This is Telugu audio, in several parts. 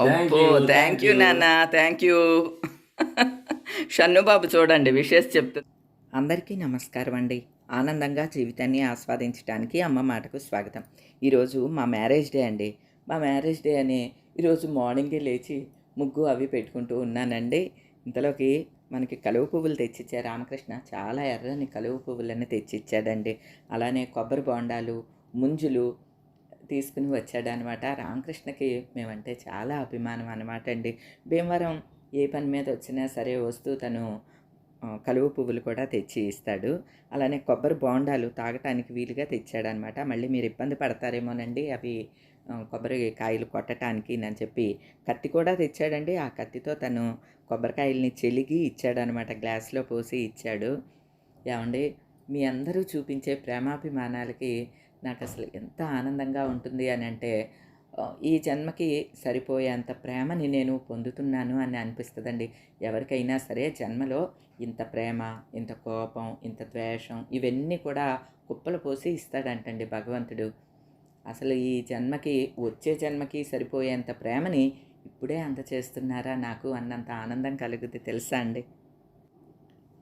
అబ్బో థ్యాంక్ యూ నాన్న థ్యాంక్ యూ షన్నుబాబు చూడండి విషెస్ చెప్తూ. అందరికీ నమస్కారం అండి. ఆనందంగా జీవితాన్ని ఆస్వాదించడానికి అమ్మ మాటకు స్వాగతం. ఈరోజు మా మ్యారేజ్ డే అండి. మా మ్యారేజ్ డే అని ఈరోజు మార్నింగే లేచి ముగ్గు అవి పెట్టుకుంటూ ఉన్నానండి. ఇంతలోకి మనకి కలువ పువ్వులు తెచ్చిచ్చే రామకృష్ణ. చాలా ఎర్రని కలువ పువ్వులని తెచ్చిచ్చాడండి. అలానే కొబ్బరి బొండాలు ముంజులు తీసుకుని వచ్చాడనమాట. రామకృష్ణకి మేమంటే చాలా అభిమానం అనమాట అండి. భీమవరం ఏ పని మీద వచ్చినా సరే వస్తూ తను కలువ పువ్వులు కూడా తెచ్చి ఇస్తాడు. అలానే కొబ్బరి బోండాలు తాగటానికి వీలుగా తెచ్చాడనమాట. మళ్ళీ మీరు ఇబ్బంది పడతారేమోనండి అవి కొబ్బరి కాయలు కొట్టడానికి అని చెప్పి కత్తి కూడా తెచ్చాడండి. ఆ కత్తితో తను కొబ్బరికాయల్ని చెలిగి ఇచ్చాడనమాట. గ్లాస్లో పోసి ఇచ్చాడు. ఏమండి మీ అందరూ చూపించే ప్రేమాభిమానాలకి నాకు అసలు ఎంత ఆనందంగా ఉంటుంది అని అంటే ఈ జన్మకి సరిపోయేంత ప్రేమని నేను పొందుతున్నాను అని అనిపిస్తుందండి. ఎవరికైనా సరే జన్మలో ఇంత ప్రేమ ఇంత కోపం ఇంత ద్వేషం ఇవన్నీ కూడా కుప్పలు పోసి ఇస్తాడంటండి భగవంతుడు. అసలు ఈ జన్మకి వచ్చే జన్మకి సరిపోయేంత ప్రేమని ఇప్పుడే అంత చేస్తున్నారా నాకు అన్నంత ఆనందం కలుగుతుంది తెలుసా అండి?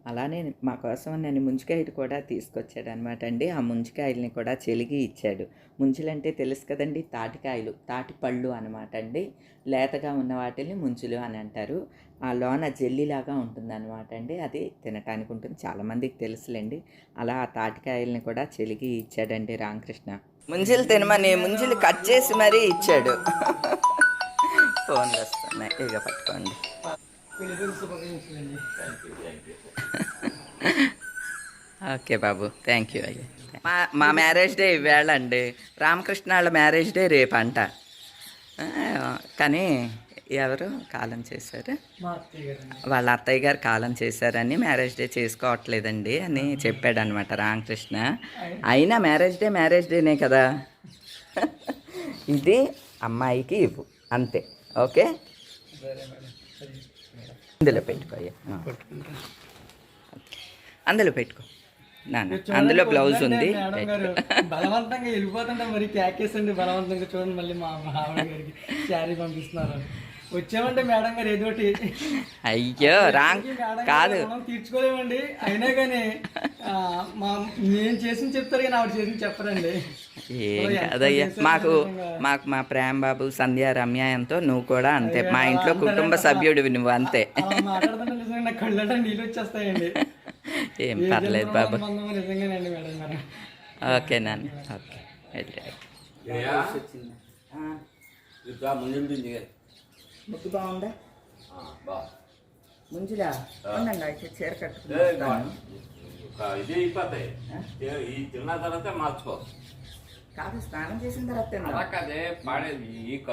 అలానే మా కోసం నేను ముంజికాయలు కూడా తీసుకొచ్చాడు అనమాట అండి ఆ ముంజికాయల్ని కూడా చెలిగి ఇచ్చాడు. ముంచులంటే తెలుసు కదండి తాటికాయలు తాటి పళ్ళు అనమాట అండి లేతగా ఉన్న వాటిని ముంజులు అని అంటారు. ఆ లోన జెల్లీలాగా ఉంటుంది అనమాట అండి అది తినటానికి ఉంటుంది చాలామందికి తెలుసులేండి. అలా ఆ తాటికాయల్ని కూడా చెలిగి ఇచ్చాడండి రామకృష్ణ. ముంజులు తినమని ముంజులు కట్ చేసి మరీ ఇచ్చాడు. ఫోన్లు వస్తున్నాయి. ఇక పట్టుకోండి. ఓకే బాబు థ్యాంక్ యూ అయ్యా మా మా మ్యారేజ్ డే ఇవాళ అండి రామకృష్ణ వాళ్ళ మ్యారేజ్ డే రేపు అంట కానీ ఎవరు కాలం చేశారు? వాళ్ళ అత్తయ్య గారు కాలం చేశారని మ్యారేజ్ డే చేసుకోవట్లేదండి అని చెప్పాడు అనమాట రామకృష్ణ. అయినా మ్యారేజ్ డే మ్యారేజ్ డేనే కదా. ఇది అమ్మాయికి ఇవ్వు. అంతే. ఓకే అందులో. పట్టుకుంటా అందులో పెట్టుకో. నాన్న అందులో బ్లౌజ్ ఉంది. బలవంతంగా వెళ్ళిపోతుంటే మరి క్యాకేసండి బలవంతంగా చూడండి మళ్ళీ మా మా ఆవిడ గారికి. శారీ పంపిస్తున్నారు. వచ్చామంటే మేడం గారు ఏదో ఒకటి. అయ్యో రాంగ్. కాదు. తీర్చుకోలేమండి. అయినా కానీ మా నేను చేసిన చెప్తారు కానీ ఆవిడ చేసిన చెప్పరండి. ఏం కాదయ్యా మాకు మాకు మా ప్రేమ బాబు సంధ్య రమ్యాయంతో నువ్వు కూడా అంతే. మా ఇంట్లో కుటుంబ సభ్యుడివి నువ్వు అంతే. అలా మాట్లాడుతుంటే నిజంగా నా కళ్ళ నీళ్ళు వచ్చేస్తాయండి. ఏం పర్లేదు బాబు. నిజంగానండి మేడం గారు. ఓకే నాన్న. ఓకే. వెళ్ళి. ముందు ముద్దు బాగుందా? బా. ముంజులా? ఉండండి చీర కట్టుకుంటాను ఒక ఇది అయిపోతాయి. ఈ తిన్న తర్వాత మార్చుకో. కాదు స్నానం చేసిన తర్వాత. అలా కదే పాడేది. ఈ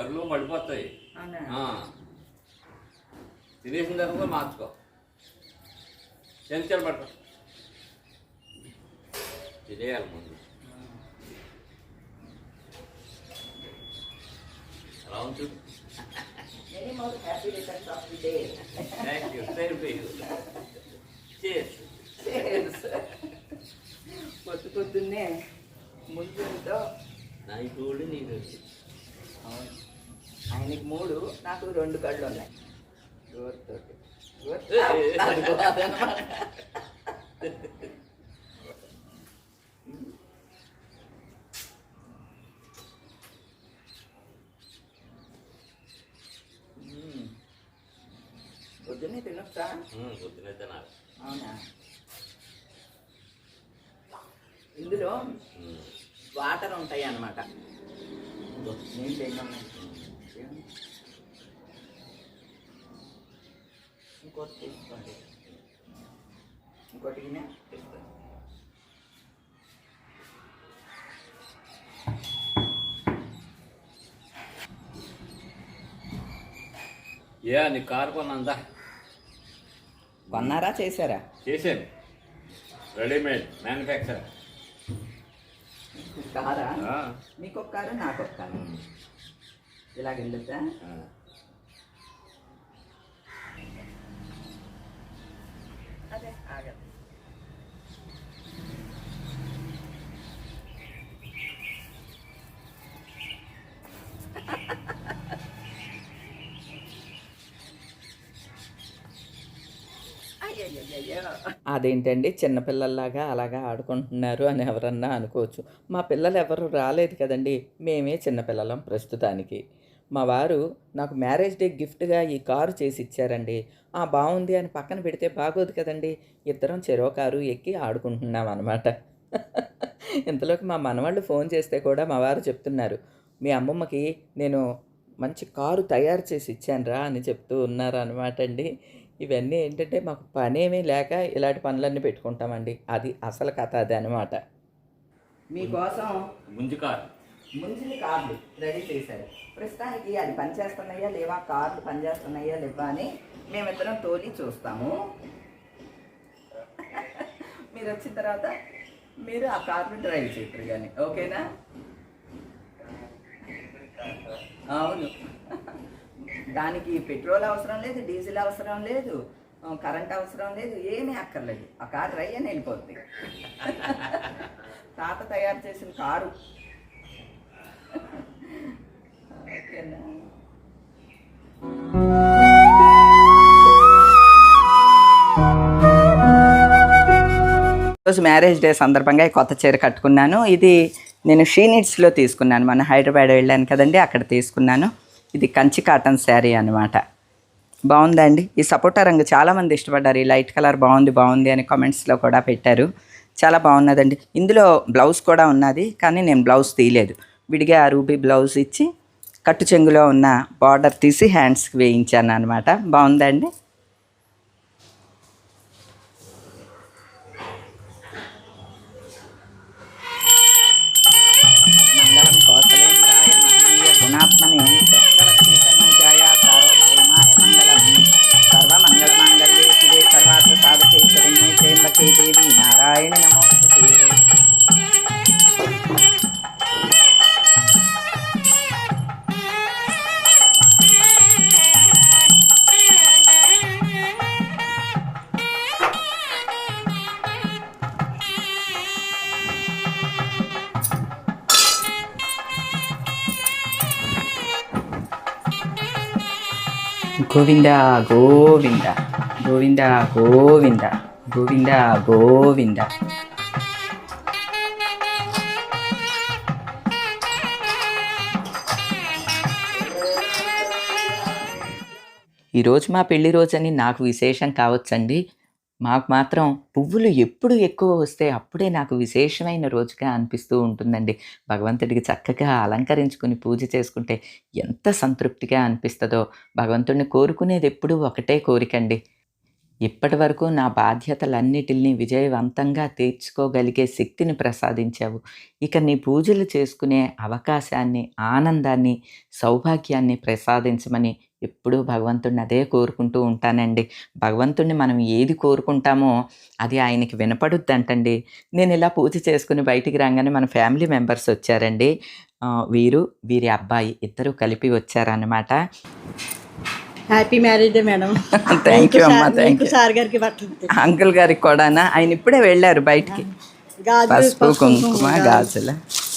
అవునా? ఆ. తినేసిన తర్వాత మార్చుకో. చెంచాలు పట్టు. తినేయాలి ముందు. అలా ఉంచు Many more happy returns of the day. Thank you same to you చేస్ Cheers. పొద్దు పొద్దున్నే ముందుతో నా ఈ తోడు నీకు ఆయనకి మూడు నాకు రెండు కళ్ళు ఉన్నాయి గోరుతోటి గోరు- ఏ, ఏ, ఏ. అదిగో అదన్నమాట. మ్మ్. పొద్దున్నే తినొచ్చా పొద్దునే తినాలి. అవునా? ఇందులో వాటర్ ఉంటాయి అన్నమాట. నేను లేకున్నాయి ఇంకోటి తీసుకోండి. ఇంకోటి తీసుకోండి ఏ నీ కారు కొన్నందా కొన్నారా చేశారా? చేశాను. రెడీమేడ్ మ్యానుఫ్యాక్చర్ కారా? మీకు ఒక కారు నాకు ఒక కారు ఇలాగ వెళ్ళొద్దా అదే ఆగదు అదేంటండి? చిన్నపిల్లల్లాగా అలాగా ఆడుకుంటున్నారు అని ఎవరన్నా అనుకోవచ్చు. మా పిల్లలు ఎవరు రాలేదు కదండి. మేమే చిన్నపిల్లలం ప్రస్తుతానికి. మా వారు నాకు మ్యారేజ్ డే గిఫ్ట్గా ఈ కారు చేసి ఇచ్చారండి. ఆ బాగుంది అని పక్కన పెడితే బాగోదు కదండి. ఇద్దరం చెరో కారు ఎక్కి ఆడుకుంటున్నాం అనమాట ఇంతలోకి మా మనవాళ్ళు ఫోన్ చేస్తే కూడా మా వారు చెప్తున్నారు. మీ అమ్మమ్మకి నేను మంచి కారు తయారు చేసి ఇచ్చానురా అని చెప్తూ ఉన్నారు అనమాట అండి. ఇవన్నీ ఏంటంటే మాకు పనేమీ లేక ఇలాంటి పనులన్నీ పెట్టుకుంటామండి. అది అసలు కథ అది అనమాట మీకోసం ముంజుకారు ముందు కార్లు రెడీ చేశారు. ప్రస్తుతానికి అది పనిచేస్తున్నాయా లేవా? కార్లు పనిచేస్తున్నాయా లేవా అని మేమిద్దరం తోలి చూస్తాము. మీరు వచ్చిన తర్వాత మీరు ఆ కార్లు డ్రైవ్ చేయరు కానీ ఓకేనా? అవును. దానికి పెట్రోల్ అవసరం లేదు డీజిల్ అవసరం లేదు కరెంట్ అవసరం లేదు ఏమీ అక్కర్లేదు. ఆ కారు రై అని వెళ్ళిపోద్ది తాత తయారు చేసిన కారు. ఓకేనా? రోజు మ్యారేజ్ డే సందర్భంగా ఈ కొత్త చీర కట్టుకున్నాను. ఇది నేను షీనిట్స్లో తీసుకున్నాను. మన హైదరాబాద్ వెళ్ళాను కదండి అక్కడ తీసుకున్నాను. ఇది కంచి కాటన్ శారీ అనమాట బాగుందండి. ఈ సపోటా రంగు చాలామంది ఇష్టపడ్డారు. ఈ లైట్ కలర్ బాగుంది బాగుంది అని కామెంట్స్లో కూడా పెట్టారు. చాలా బాగున్నదండి. ఇందులో బ్లౌజ్ కూడా ఉన్నది కానీ నేను బ్లౌజ్ తీయలేదు. విడిగా రూబీ బ్లౌజ్ ఇచ్చి కట్టు చెంగులో ఉన్న బార్డర్ తీసి హ్యాండ్స్కి వేయించాను అనమాట బాగుందండి. గోవింద గోవింద గోవింద గోవింద గోవింద గోవింద. ఈరోజు మా పెళ్ళి రోజని నాకు విశేషం కావచ్చండి. మాకు మాత్రం పువ్వులు ఎప్పుడు ఎక్కువ వస్తే అప్పుడే నాకు విశేషమైన రోజుగా అనిపిస్తూ ఉంటుందండి. భగవంతుడికి చక్కగా అలంకరించుకుని పూజ చేసుకుంటే ఎంత సంతృప్తిగా అనిపిస్తుందో భగవంతుడిని కోరుకునేది ఎప్పుడూ ఒకటే కోరికండి. ఇప్పటి వరకు నా బాధ్యతలన్నిటిని విజయవంతంగా తీర్చుకోగలిగే శక్తిని ప్రసాదించావు. ఇక నీ పూజలు చేసుకునే అవకాశాన్ని ఆనందాన్ని సౌభాగ్యాన్ని ప్రసాదించమని ఎప్పుడూ భగవంతుడిని అదే కోరుకుంటూ ఉంటానండి. భగవంతుడిని మనం ఏది కోరుకుంటామో అది ఆయనకి వినపడుద్దంటండి. నేను ఇలా పూజ చేసుకుని బయటికి రాగానే మన ఫ్యామిలీ మెంబర్స్ వచ్చారండి. వీరు వీరి అబ్బాయి ఇద్దరు కలిపి వచ్చారన్నమాట. Happy marriage day madam. Thank you అమ్మా థ్యాంక్ యూ సార్ గారికి అంకుల్ గారికి కూడానా? ఆయన ఇప్పుడే వెళ్ళారు బయటికి. పసుపు కుంకుమ గాజుల.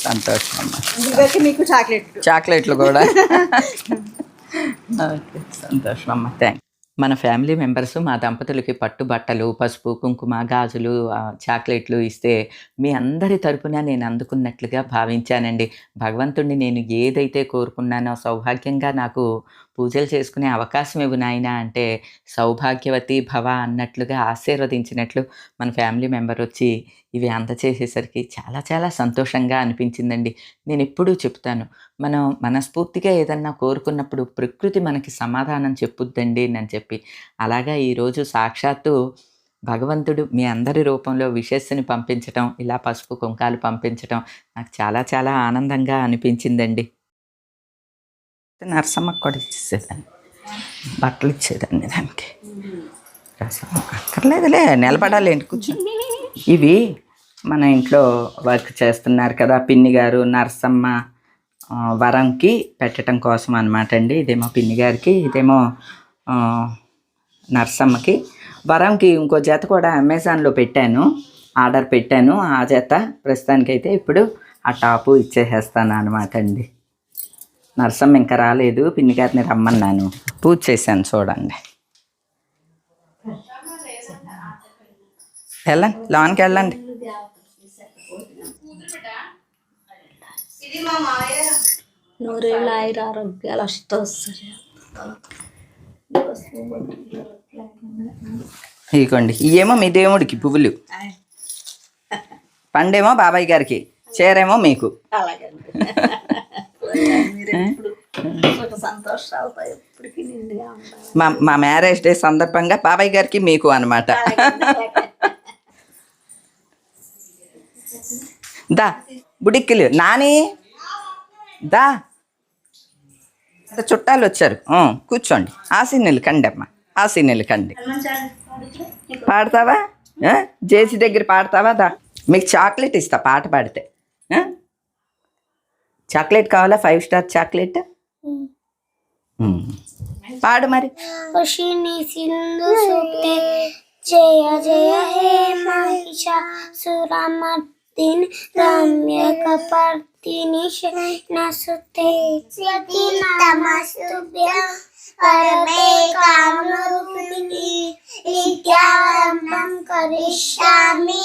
సంతోషం అమ్మ. మీకు చాక్లెట్ చాక్లెట్లు కూడా. ఓకే సంతోషం అమ్మ. థ్యాంక్ మన ఫ్యామిలీ మెంబర్స్ మా దంపతులకి పట్టు బట్టలు పసుపు కుంకుమ గాజులు చాక్లెట్లు ఇస్తే మీ అందరి తరపున నేను అందుకున్నట్లుగా భావించానండి. భగవంతుడిని నేను ఏదైతే కోరుకున్నానో సౌభాగ్యంగా నాకు పూజలు చేసుకునే అవకాశం ఇవ్వు నాయనా? అంటే సౌభాగ్యవతి భవ అన్నట్లుగా ఆశీర్వదించినట్లు మన ఫ్యామిలీ మెంబర్ వచ్చి ఇవి అందచేసేసరికి చాలా చాలా సంతోషంగా అనిపించిందండి. నేను ఎప్పుడూ చెప్తాను. మనం మనస్ఫూర్తిగా ఏదన్నా కోరుకున్నప్పుడు ప్రకృతి మనకి సమాధానం చెప్పుద్దండి అని చెప్పి. అలాగా ఈరోజు సాక్షాత్తు భగవంతుడు మీ అందరి రూపంలో విషస్సుని పంపించటం ఇలా పసుపు కుంకాలు పంపించటం నాకు చాలా చాలా ఆనందంగా అనిపించిందండి. నరసమ్మ కూడా ఇచ్చేసేదాన్ని బట్టలు ఇచ్చేదాన్ని దానికి. రసం అక్కర్లేదులే నిలబడాలి ఏంటి ఇవి మన ఇంట్లో వర్క్ చేస్తున్నారు కదా పిన్ని గారు నరసమ్మ వరంకి పెట్టడం కోసం అనమాట అండి. ఇదేమో పిన్ని గారికి ఇదేమో నరసమ్మకి. వరంకి ఇంకో జత కూడా అమెజాన్లో పెట్టాను ఆర్డర్ పెట్టాను. ఆ జత ప్రస్తుతానికైతే ఇప్పుడు ఆ టాపు ఇచ్చేసేస్తాను అనమాట అండి. నరసమ్మ ఇంకా రాలేదు పిన్ని గారిని రమ్మన్నాను. పూజ చేశాను చూడండి. వెళ్ళండి లోనికి వెళ్ళండి. నూరేళ్ళ ఆయుర ఆరోగ్యాలు అష్టోస్తరి ఇదిగోండి ఇవేమో మీ దేవుడికి పువ్వులు. పండేమో బాబాయ్ గారికి చీరేమో మీకు. మా మా మ్యారేజ్ డే సందర్భంగా బాబాయ్ గారికి మీకు అనమాట దా బుడిక్కిలు. నాని దా. చుట్టాలు వచ్చారు. ఆ, కూర్చోండి. ఆసీనులు కండి అమ్మ ఆసీనులు కండి. పాడతావా? ఆ? జేసీ దగ్గర పాడతావా? దా. మీకు చాక్లెట్ ఇస్తా పాట పాడితే. ఆ? చాక్లెట్ కావాలా ఫైవ్ స్టార్ చాక్లెట్ పాడు మరి వర్షిణి సింధు సూక్తే జయ జయ హే మహిషాసురమర్దిని రమ్య కపర్దిని శయనసుతే నమస్తుభ్యం పరమే కామరూపిణి విద్యారంభం కరిష్యామి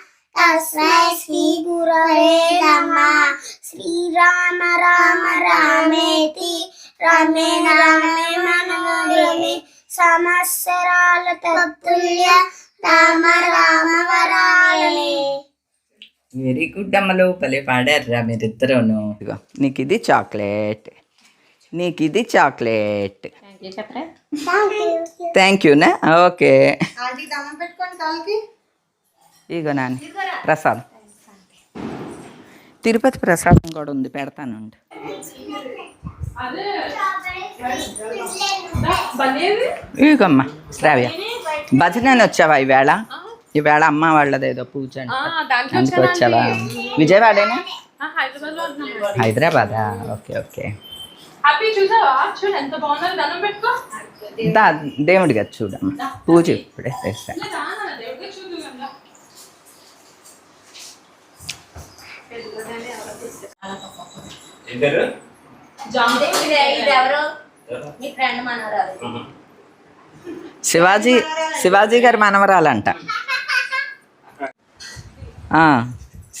తస్మై శ్రీ గురవే నమ శ్రీరామ రామ రామేతి రమే రామే మనోరమే. సమస్యరాల తత్తుల్య రామ రామ వరాలే వెరీ గుడ్ అమ్మలు భలే పాడారా మీరిద్దరూను. నీకు ఇది చాక్లెట్. నీకు ఇది చాక్లెట్ థ్యాంక్ యూనా ఓకే. ఇగో నాని ప్రసాదం. తిరుపతి ప్రసాదం కూడా ఉంది పెడతాను ఇగమ్మా శ్రావ్య. భజనని వచ్చావా ఈవేళ? ఈవేళ అమ్మ వాళ్ళది ఏదో పూజ అంట. అందుకు వచ్చావా? విజయవాడేనా? హైదరాబాదా? Okay okay. దేవుడి కదా చూడమ్మా పూజ ఇప్పుడే చేస్తా ఇలా రా నాన్న, దేవుడికి చూడు కదా. ఏం పేరు? ఇది ఎవరు? మీ ఫ్రెండ్ మనవరాలు. శివాజీ శివాజీ గారి మనవరాలంట. ఆ,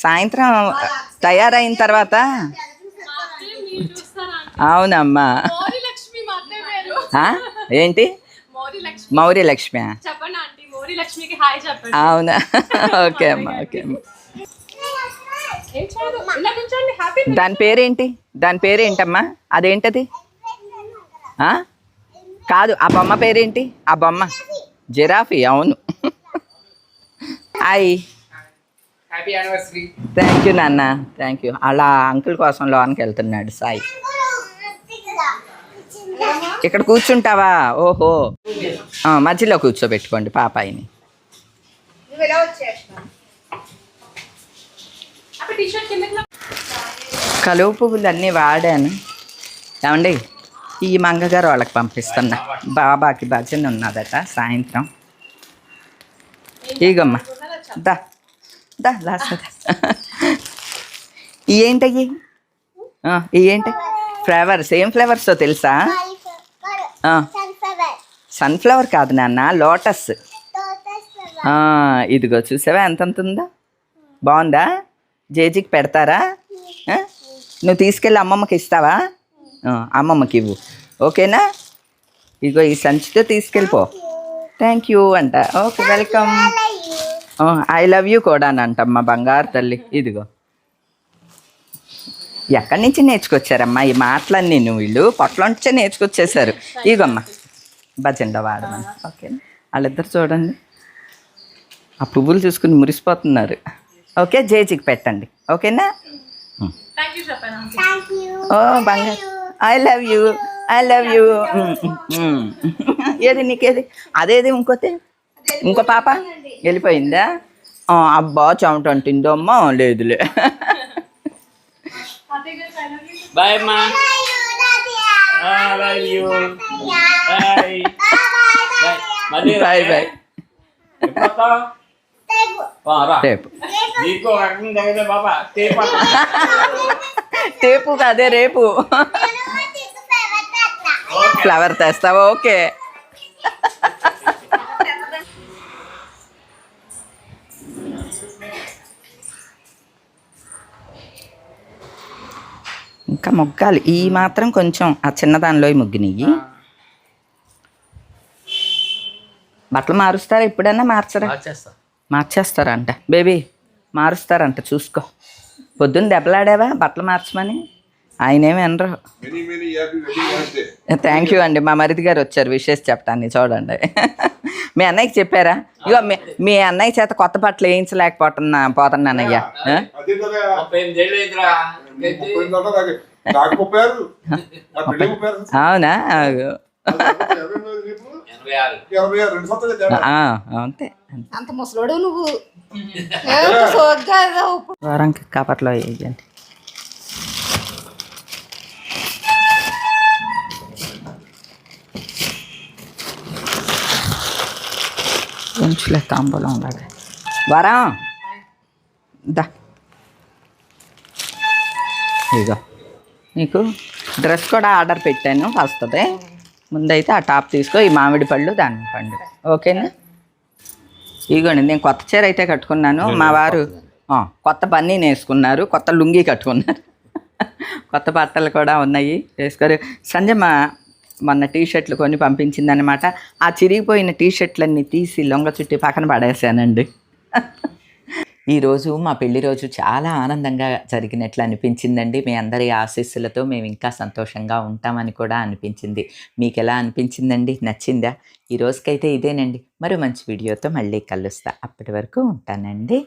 సాయంత్రం తయారైన తర్వాత? అవునమ్మా? ఏంటి? మౌరి లక్ష్మి మౌర్య లక్ష్మి చెప్పండి ఆంటీ మౌరి లక్ష్మికి హాయ్ చెప్పండి. అవునా? ఓకే అమ్మా ఓకే అమ్మా ఏం చేయదు ఇలా కూర్చోండి హ్యాపీ దాని పేరేంటి? దాని పేరేంటమ్మా? అదేంటది? ఆ? కాదు ఆ బొమ్మ పేరేంటి? ఆ బొమ్మ. జిరాఫీ అవును. Hi. Happy anniversary thank you నాన్న. థ్యాంక్ యూ అలా అంకుల్ కోసం లోనికి వెళ్తున్నాడు. సాయి ఇక్కడ కూర్చుంటావా? ఓహో. ఆ, మధ్యలో కూర్చోబెట్టుకోండి పాపాయిని అప్పుడు టీ షర్ట్ కిందకి లా- కలువ పువ్వులు అన్నీ వాడాను. ఏమండి? ఈ మంగగారు వాళ్ళకి పంపిస్తున్నా. బాబాకి భజన ఉన్నదట సాయంత్రం. ఇగమ్మా. దా. దా లాస్ట్ ఏంటయ్యి ఏంటి ఫ్లేవర్స్ ఏం ఫ్లేవర్సో తెలుసా? సన్ఫ్లవర్ కాదు నాన్న లోటస్. ఇదిగో చూసావా ఎంత ఎంత ఉందో బాగుందా? జేజీకి పెడతారా? నువ్వు తీసుకెళ్ళి అమ్మమ్మకి ఇస్తావా? అమ్మమ్మకి ఇవ్వు. ఓకేనా? ఇగో ఈ సంచితో తీసుకెళ్ళిపో. థ్యాంక్ యూ అంట. Okay welcome I love you కూడా అంటమ్మా బంగారు తల్లి. ఇదిగో. ఎక్కడి నుంచి నేర్చుకొచ్చారమ్మా ఈ మాటలన్నీ నువ్వు? వీళ్ళు పొట్లంటే నేర్చుకొచ్చేసారు ఇగమ్మా. భజండ వాడమని. ఓకే వాళ్ళిద్దరు చూడండి. ఆ పువ్వులు చూసుకుని మురిసిపోతున్నారు. ఓకే జేజీకి పెట్టండి. ఓకేనా? ఓ బంగారు. I love you I love you ఏది నీకేది? అదేది ఇంకోటి? ఇంకో పాప? వెళ్ళిపోయిందా? అబ్బా చెమట అంటుందో అమ్మా లేదులే. బాయ్ అమ్మా లవ్ యూ బాయ్ బాయ్ రేపు టేప్. టేపు కాదే రేపు. ఫ్లవర్ తెస్తావా? ఓకే. ఇంకా మొగ్గాలి. ఈ మాత్రం కొంచెం ఆ చిన్నదానిలో ముగ్గినయ్యి బట్టలు మారుస్తారా? ఎప్పుడైనా మార్చరా? మార్చేస్తారంట. బేబీ మారుస్తారంట చూసుకో. పొద్దున్న దెబ్బలాడావా? బట్టలు మార్చమని? ఆయనేమి అనరు థ్యాంక్ యూ అండి. మా మరిది గారు వచ్చారు విషెస్ చెప్పడానికి చూడండి. మీ అన్నయ్యకి చెప్పారా? ఇగో మీ మీ అన్నయ్య చేత కొత్త బట్టలు వేయించలేకపోతున్నా పోతున్నానయ్యా. అవునా? అంతే. అంత ముసలోడు నువ్వు. వారానికి కాపట్లో వేయండి. కొంచెంలే తాంబూలం అలాగే వరం. దా. ఇగో నీకు డ్రెస్ కూడా ఆర్డర్ పెట్టాను వస్తుంది. ముందైతే ఆ టాప్ తీసుకో ఈ మామిడి పళ్ళు దాని పండు. ఓకేనా? ఇగోండి నేను కొత్త చీర అయితే కట్టుకున్నాను. మా వారు కొత్త బన్నీ వేసుకున్నారు కొత్త లుంగీ కట్టుకున్నారు. కొత్త బట్టలు కూడా ఉన్నాయి వేసుకోరు. సంజయ్ మా మొన్న టీ షర్ట్లు కొని పంపించిందనమాట ఆ చిరిగిపోయిన టీ షర్ట్లన్నీ తీసి లొంగ చుట్టి పక్కన పడేసానండి. ఈరోజు మా పెళ్ళి రోజు చాలా ఆనందంగా జరిగినట్లు అనిపించిందండి. మీ అందరి ఆశీస్సులతో మేము ఇంకా సంతోషంగా ఉంటామని కూడా అనిపించింది. మీకు ఎలా అనిపించిందండి? నచ్చిందా? ఈ రోజుకైతే ఇదేనండి. మరో మంచి వీడియోతో మళ్ళీ కలుస్తా. అప్పటి వరకు ఉంటానండి.